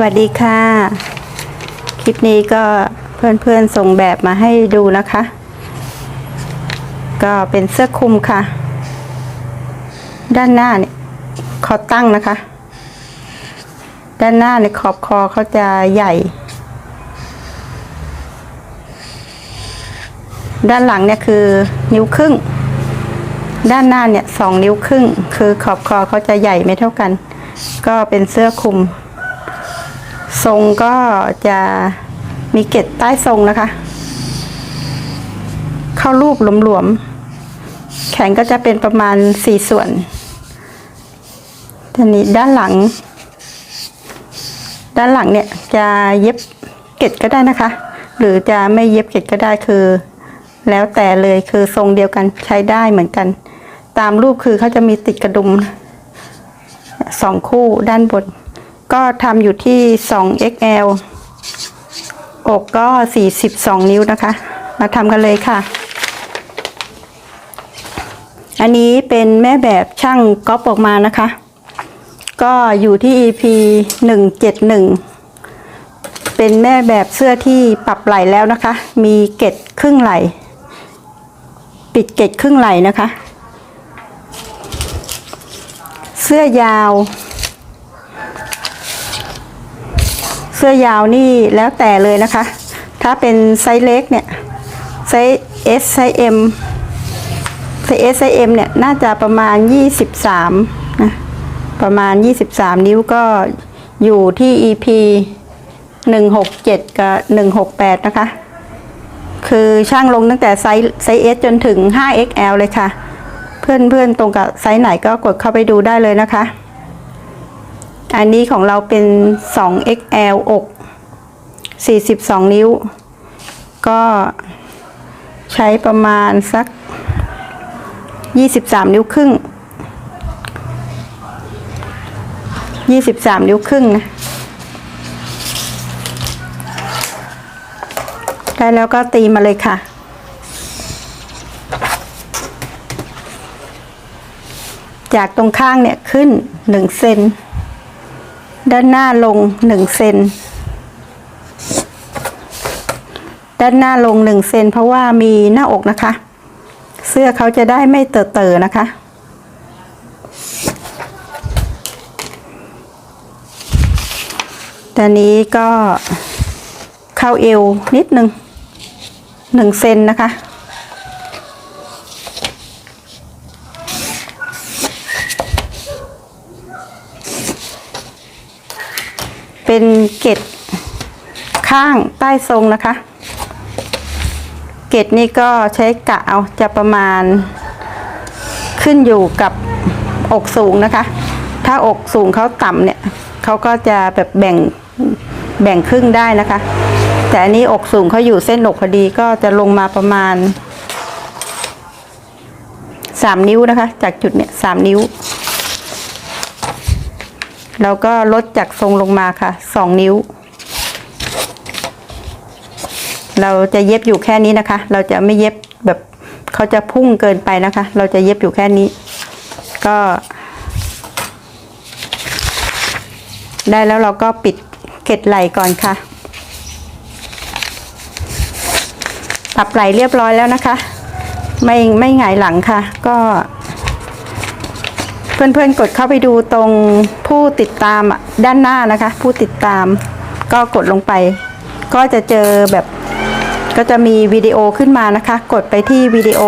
สวัสดีค่ะ คลิปนี้ก็เพื่อนๆส่งแบบมาให้ดูนะคะ ก็เป็นเสื้อคลุมค่ะ ด้านหน้าเนี่ยคอตั้งนะคะ ด้านหน้าเนี่ยขอบคอเขาจะใหญ่ ด้านหลังเนี่ยคือนิ้วครึ่ง ด้านหน้าเนี่ยสองนิ้วครึ่ง คือขอบคอเขาจะใหญ่ไม่เท่ากัน ก็เป็นเสื้อคลุม ทรงก็จะมีเกล็ดใต้ทรงนะคะ เข้ารูปหลวมๆ แขนก็จะเป็นประมาณสี่ส่วนทีนี้ด้านหลัง ด้านหลังเนี่ยจะเย็บเกล็ดก็ได้นะคะ หรือจะไม่เย็บเกล็ดก็ได้คือ แล้วแต่เลยคือทรงเดียวกันใช้ได้เหมือนกัน ตามรูปคือเขาจะมีติดกระดุมสองคู่ด้านบน ก็ทำอยู่ที่ 2XL อกก็ 42 นิ้วนะคะ มาทำกันเลยค่ะ อันนี้เป็นแม่แบบช่างก๊อปออกมานะคะ ก็อยู่ที่ EP 171 เป็นแม่แบบเสื้อที่ปรับไหลแล้วนะคะ มีเกล็ดครึ่งไหล ปิดเกล็ดครึ่งไหลนะคะ เสื้อยาว เสื้อยาวนี่แล้วแต่เลยนะคะ ถ้าเป็นไซส์เล็กเนี่ยไซส์ S ไซส์ M ไซส์ S ไซส์ M เนี่ยน่าจะประมาณ 23นะประมาณ 23 นิ้วก็อยู่ที่ EP 167 กับ 168 นะคะ คือช่างลงตั้งแต่ไซส์ไซส์ S จนถึง 5XL เลยค่ะ เพื่อนเพื่อนๆตรงกับไซส์ไหนก็กดเข้าไปดูได้เลยนะคะ อันนี้ของเราเป็น 2XL อก 42 นิ้ว ก็ใช้ประมาณสัก 23 นิ้วครึ่ง 23 นิ้วครึ่งนะ ได้แล้วก็ตีมาเลยค่ะจากตรงข้างเนี่ยขึ้น1เซน ด้านหน้าลง1เซนด้านหน้าลง1เซนเพราะว่ามีหน้าอกนะคะ เสื้อเขาจะได้ไม่เตอะๆนะคะตอนนี้ก็เข้าเอวนิดนึงหนึ่งเซนนะคะ เป็นเกล็ดข้างใต้ทรงนะคะ เกล็ดนี่ก็ใช้กะเอาจะประมาณขึ้นอยู่กับอกสูงนะคะ ถ้าอกสูงเขาต่ำเนี่ยเขาก็จะแบบแบ่งแบ่งครึ่งได้นะคะ แต่อันนี้อกสูงเขาอยู่เส้นอกพอดีก็จะลงมาประมาณสามนิ้วนะคะ จากจุดเนี่ยสามนิ้ว เราก็ลดจากทรงลงมาค่ะสองนิ้ว เราจะเย็บอยู่แค่นี้นะคะ เราจะไม่เย็บแบบเขาจะพุ่งเกินไปนะคะ เราจะเย็บอยู่แค่นี้ ก็ ได้แล้วเราก็ปิดเกล็ดไหลก่อนค่ะปรับไหลเรียบร้อยแล้วนะคะ ไม่ไม่หงายหลังค่ะ ก็ เพื่อนๆกดเข้าไปดูตรงผู้ติดตามด้านหน้านะคะ ผู้ติดตามก็กดลงไป ก็จะเจอแบบก็จะมีวิดีโอขึ้นมานะคะ กดไปที่วิดีโอ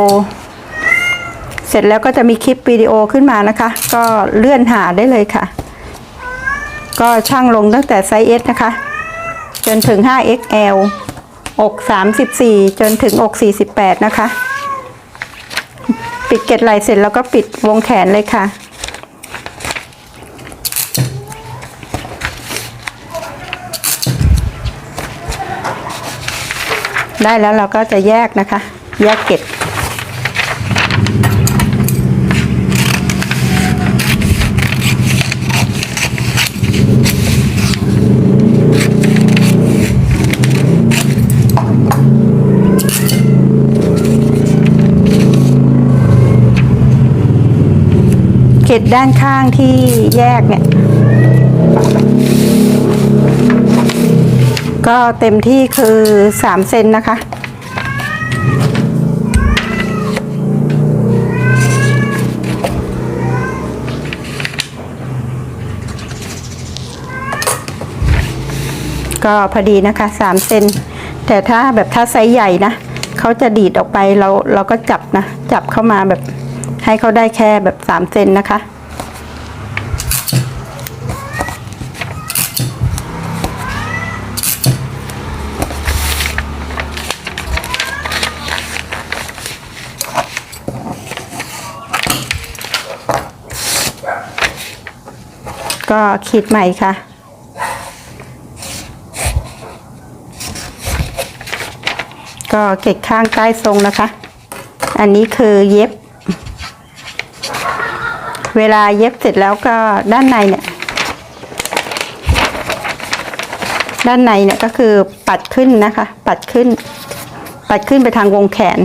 เสร็จแล้วก็จะมีคลิปวิดีโอขึ้นมานะคะ ก็เลื่อนหาได้เลยค่ะ ก็ช่างลงตั้งแต่ไซส์ S นะคะ จนถึง 5XL อก34 จนถึงอก48 นะคะ ปิดเกล็ดไหลเสร็จแล้วก็ปิดวงแขนเลยค่ะ ได้แล้วเราก็จะแยกนะคะ แยกเกล็ดเกล็ดด้านข้างที่แยกเนี่ย ก็เต็มที่คือสามเซนนะคะ ก็พอดีนะคะสามเซนแต่ถ้าแบบถ้าไซส์ใหญ่นะเขาจะดีดออกไปเราเราก็จับนะ จับเข้ามาแบบให้เขาได้แค่แบบสามเซนนะคะ ก็ขีดใหม่ค่ะ ก็เก็บข้างใต้ทรงนะคะ อันนี้คือเย็บ เวลาเย็บเสร็จแล้วก็ด้านในเนี่ย ด้านในเนี่ยก็คือปัดขึ้นนะคะ ปัดขึ้น ปัดขึ้นไปทางวงแขน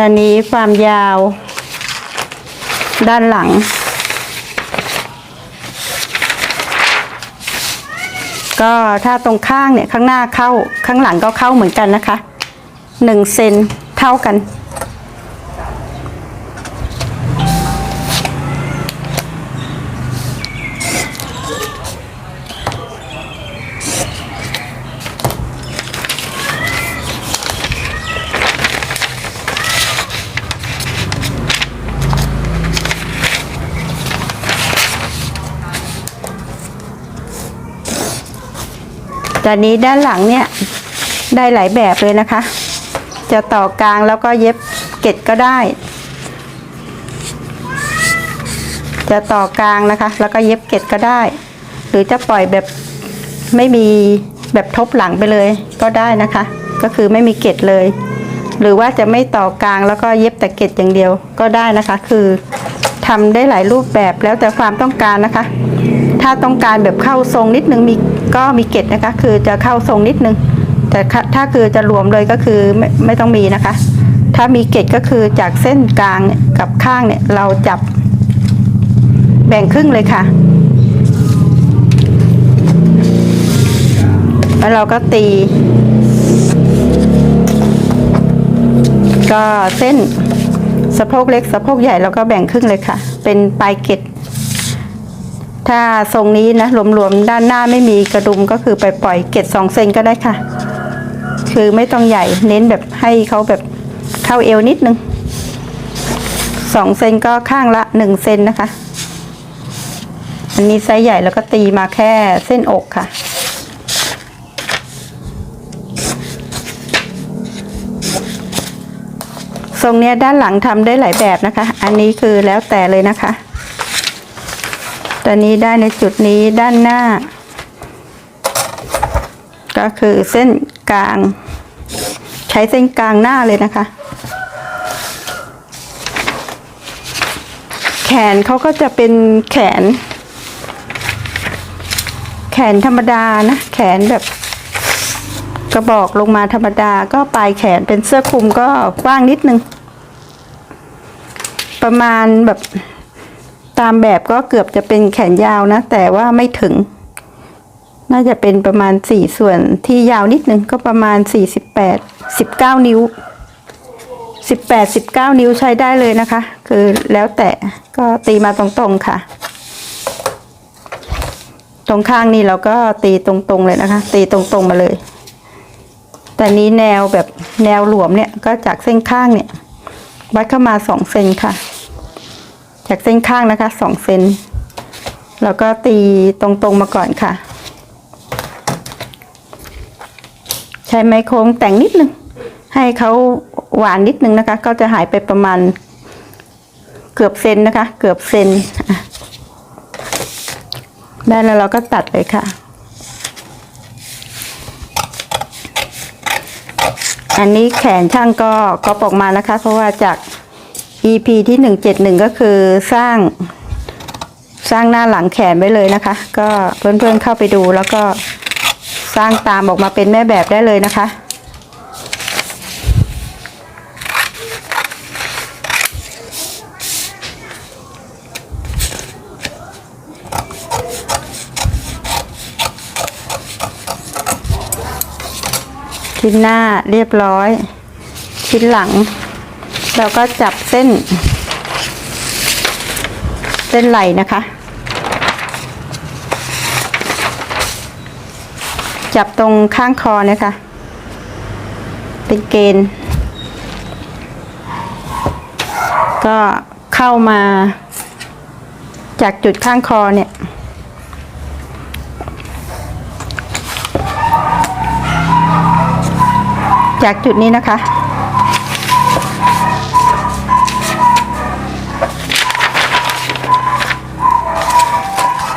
ตอนนี้ความยาว ด้านหลัง ก็ถ้าตรงข้างเนี่ยข้างหน้าเข้าข้างหลังก็เข้าเหมือนกันนะคะหนึ่งเซนเท่ากัน ตอนนี้ด้านหลังเนี่ยได้หลายแบบเลยนะคะ จะต่อกลางแล้วก็เย็บเกล็ดก็ได้ จะต่อกลางนะคะ แล้วก็เย็บเกล็ดก็ได้ หรือจะปล่อยแบบไม่มีแบบทบหลังไปเลยก็ได้นะคะ ก็คือไม่มีเกล็ดเลย หรือว่าจะไม่ต่อกลางแล้วก็เย็บแต่เกล็ดอย่างเดียวก็ได้นะคะ คือทำได้หลายรูปแบบแล้วแต่ความต้องการนะคะ ถ้าต้องการแบบเข้าทรงนิดนึงมีก็มีเกล็ดนะคะ คือจะเข้าทรงนิดนึง แต่ถ้าคือจะรวมเลยก็คือไม่ไม่ต้องมีนะคะ ถ้ามีเกล็ดก็คือจากเส้นกลางกับข้างเนี่ยเราจับแบ่งครึ่งเลยค่ะ แล้วเราก็ตี ก็เส้นสะโพกเล็กสะโพกใหญ่เราก็แบ่งครึ่งเลยค่ะ เป็นปลายเกล็ด ถ้าทรงนี้นะรวมๆด้านหน้าไม่มีกระดุมก็คือไปปล่อยเกล็ดสองเซนก็ได้ค่ะ คือไม่ต้องใหญ่เน้นแบบให้เขาแบบเข้าเอวนิดนึงสองเซนก็ข้างละหนึ่งเซนนะคะ อันนี้ไซส์ใหญ่แล้วก็ตีมาแค่เส้นอกค่ะทรงเนี้ยด้านหลังทำได้หลายแบบนะคะ อันนี้คือแล้วแต่เลยนะคะ ตอนนี้ได้ในจุดนี้ด้านหน้า ก็คือเส้นกลาง ใช้เส้นกลางหน้าเลยนะคะ แขนเขาก็จะเป็นแขน แขนธรรมดานะ แขนแบบกระบอกลงมาธรรมดาก็ปลายแขนเป็นเสื้อคลุมก็กว้างนิดนึง ประมาณแบบ ตามแบบก็เกือบจะเป็นแขนยาวนะ แต่ว่าไม่ถึง น่าจะเป็นประมาณสี่ส่วนที่ยาวนิดนึงก็ประมาณสี่สิบแปดสิบเก้านิ้วสิบแปดสิบเก้านิ้วใช้ได้เลยนะคะ คือแล้วแต่ก็ตีมาตรงๆค่ะ ตรงข้างนี้เราก็ตีตรงๆเลยนะคะ ตีตรงๆมาเลย แต่นี้แนวแบบแนวหลวมเนี่ยก็จากเส้นข้างเนี่ย วัดเข้ามาสองเซนค่ะ จากเส้นข้างนะคะสองเซนแล้วก็ตีตรงๆมาก่อนค่ะ ใช้ไม้โค้งแต่งนิดนึง ให้เขาหวานนิดนึงนะคะ ก็จะหายไปประมาณเกือบเซนนะคะ เกือบเซนได้แล้วเราก็ตัดเลยค่ะ อันนี้แขนช่างก็ก็ออกมานะคะ เพราะว่าจาก EP ที่ 171 ก็คือสร้างสร้างหน้าหลังแขนไว้เลยนะคะ ก็เพื่อนๆเข้าไปดูแล้วก็สร้างตามออกมาเป็นแม่แบบได้เลยนะคะ ชิ้นหน้าเรียบร้อย ชิ้นหลัง เราก็จับเส้น เส้นไหลนะคะ จับตรงข้างคอนี่ยค่ะเป็นเกณฑ์ ก็เข้ามา จากจุดข้างคอเนี่ยจากจุดนี้นะคะ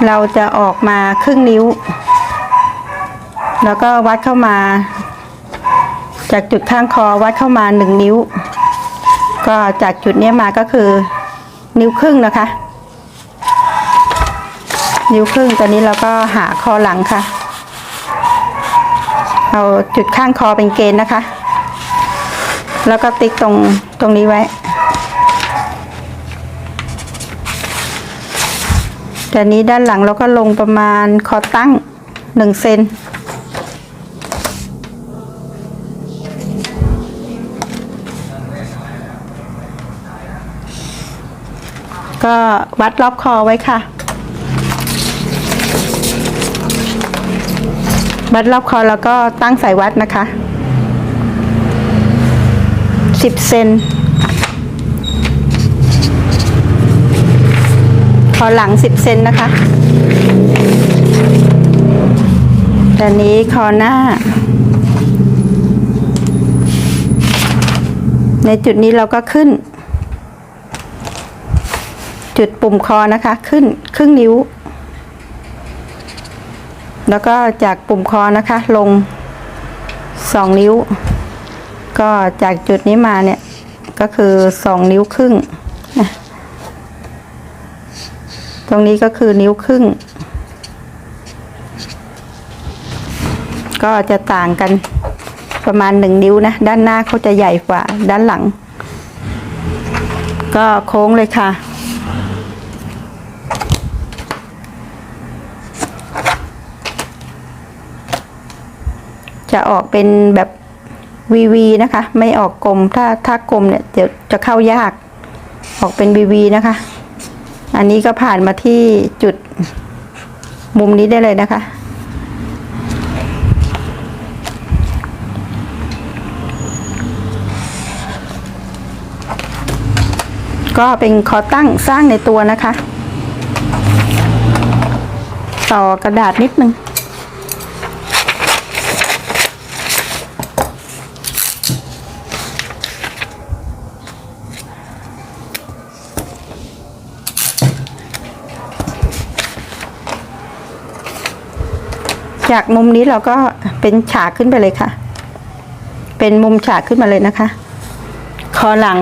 เราจะออกมาครึ่งนิ้ว แล้วก็วัดเข้ามา จากจุดข้างคอวัดเข้ามาหนึ่งนิ้ว ก็จากจุดนี้มาก็คือนิ้วครึ่งนะคะ นิ้วครึ่งตอนนี้เราก็หาคอหลังค่ะ เอาจุดข้างคอเป็นเกณฑ์นะคะ แล้วก็ติ๊กตรงตรงนี้ไว้ แต่นี้ด้านหลังเราก็ลงประมาณคอตั้งหนึ่งเซนก็วัดรอบคอไว้ค่ะ วัดรอบคอแล้วก็ตั้งสายวัดนะคะสิบเซน อหลังสิบเซนนะคะแต่นี้คอหน้า ในจุดนี้เราก็ขึ้น จุดปุ่มคอนะคะ ขึ้นครึ่งนิ้ว แล้วก็จากปุ่มคอนะคะ ลงสองนิ้ว ก็จากจุดนี้มาเนี่ย ก็คือสองนิ้วครึ่งนะ ตรงนี้ก็คือนิ้วครึ่ง ก็จะต่างกันประมาณหนึ่งนิ้วนะ ด้านหน้าเขาจะใหญ่กว่า ด้านหลัง ก็โค้งเลยค่ะ จะออกเป็นแบบวีวีนะคะ ไม่ออกกลมถ้าถ้ากลมเนี่ยเดี๋ยวจะเข้ายาก ออกเป็นวีวีนะคะ อันนี้ก็ผ่านมาที่จุดมุมนี้ได้เลยนะคะ ก็เป็นคอตั้งสร้างในตัวนะคะ ต่อกระดาษนิดนึง จากมุมนี้เราก็เป็นฉากขึ้นไปเลยค่ะ เป็นมุมฉากขึ้นมาเลยนะคะ คอหลัง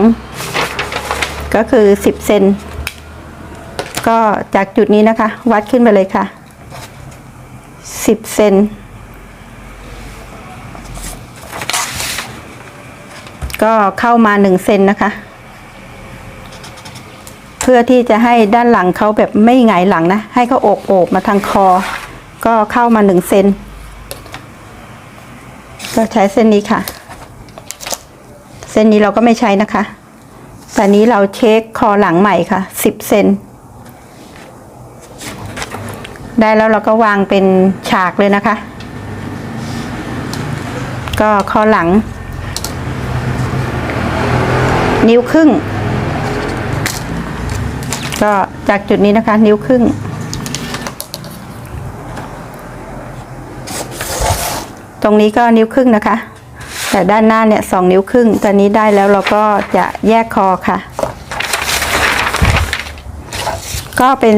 ก็คือสิบเซนก็จากจุดนี้นะคะ วัดขึ้นไปเลยค่ะสิบเซนก็เข้ามาหนึ่งเซนนะคะ เพื่อที่จะให้ด้านหลังเขาแบบไม่หงายหลังนะ ให้เขาโอบโอบมาทางคอ ก็เข้ามาหนึ่งเซนก็ใช้เส้นนี้ค่ะ เส้นนี้เราก็ไม่ใช้นะคะแต่นี้เราเช็คคอหลังใหม่ค่ะสิบเซนได้แล้วเราก็วางเป็นฉากเลยนะคะ ก็คอหลัง นิ้วครึ่ง ก็จากจุดนี้นะคะ นิ้วครึ่ง รงนี้ก็นิ้วครึ่งนะคะ แต่ด้านหน้าเนี่ยสองนิ้วครึ่งตอนนี้ได้แล้วเราก็จะแยกคอค่ะ ก็เป็น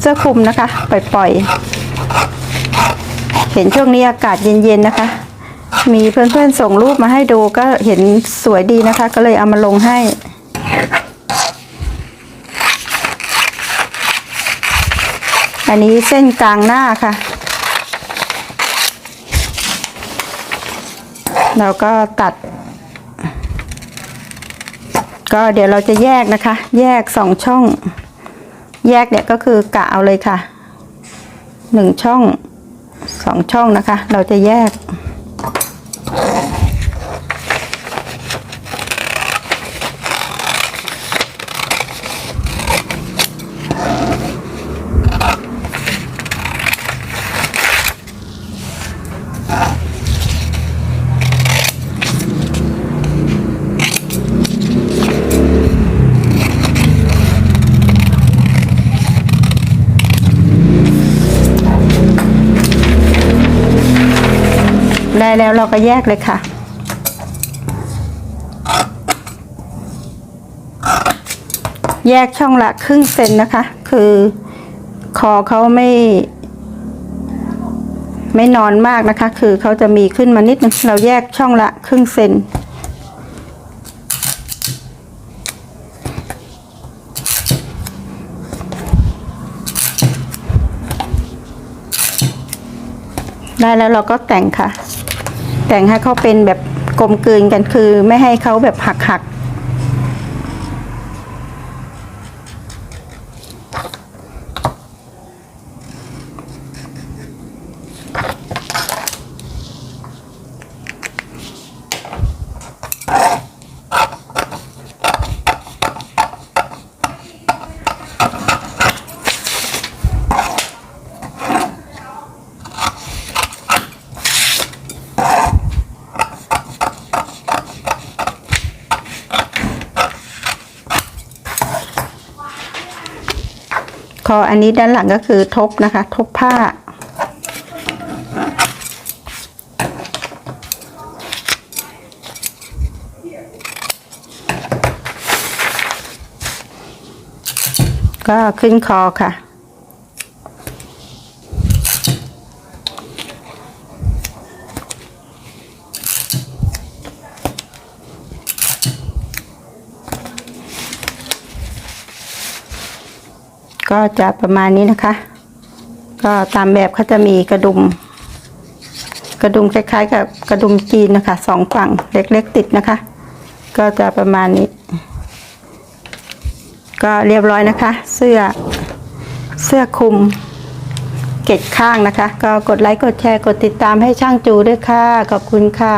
เสื้อคลุมนะคะ ปล่อยๆ เห็นช่วงนี้อากาศเย็นๆนะคะ มีเพื่อนๆส่งรูปมาให้ดูก็เห็นสวยดีนะคะ ก็เลยเอามาลงให้อันนี้เส้นกลางหน้าค่ะ เราก็ตัด ก็เดี๋ยวเราจะแยกนะคะ แยกสองช่อง แยกเนี่ยก็คือกะเอาเลยค่ะหนึ่งช่องสองช่องนะคะ เราจะแยก ได้แล้วเราก็แยกเลยค่ะ แยกช่องละครึ่งเซนนะคะ คือคอเขาไม่ ไม่นอนมากนะคะ คือเขาจะมีขึ้นมานิดนึงเราแยกช่องละครึ่งเซนได้แล้วเราก็แต่งค่ะ แต่งให้เขาเป็นแบบกลมกลืนกันคือ ไม่ให้เขาแบบหักหัก คออันนี้ด้านหลังก็คือทบนะคะ ทบผ้า ก็ขึ้นคอค่ะ ก็จะประมาณนี้นะคะ ก็ตามแบบเขาจะมีกระดุม กระดุมคล้ายๆ กับกระดุมจีนนะคะสองฝั่งเล็กๆติดนะคะ ก็จะประมาณนี้ ก็เรียบร้อยนะคะ เสื้อเสื้อคลุมเกล็ดข้างนะคะ ก็กดไลค์กดแชร์กดติดตามให้ช่างจูด้วยค่ะ ขอบคุณค่ะ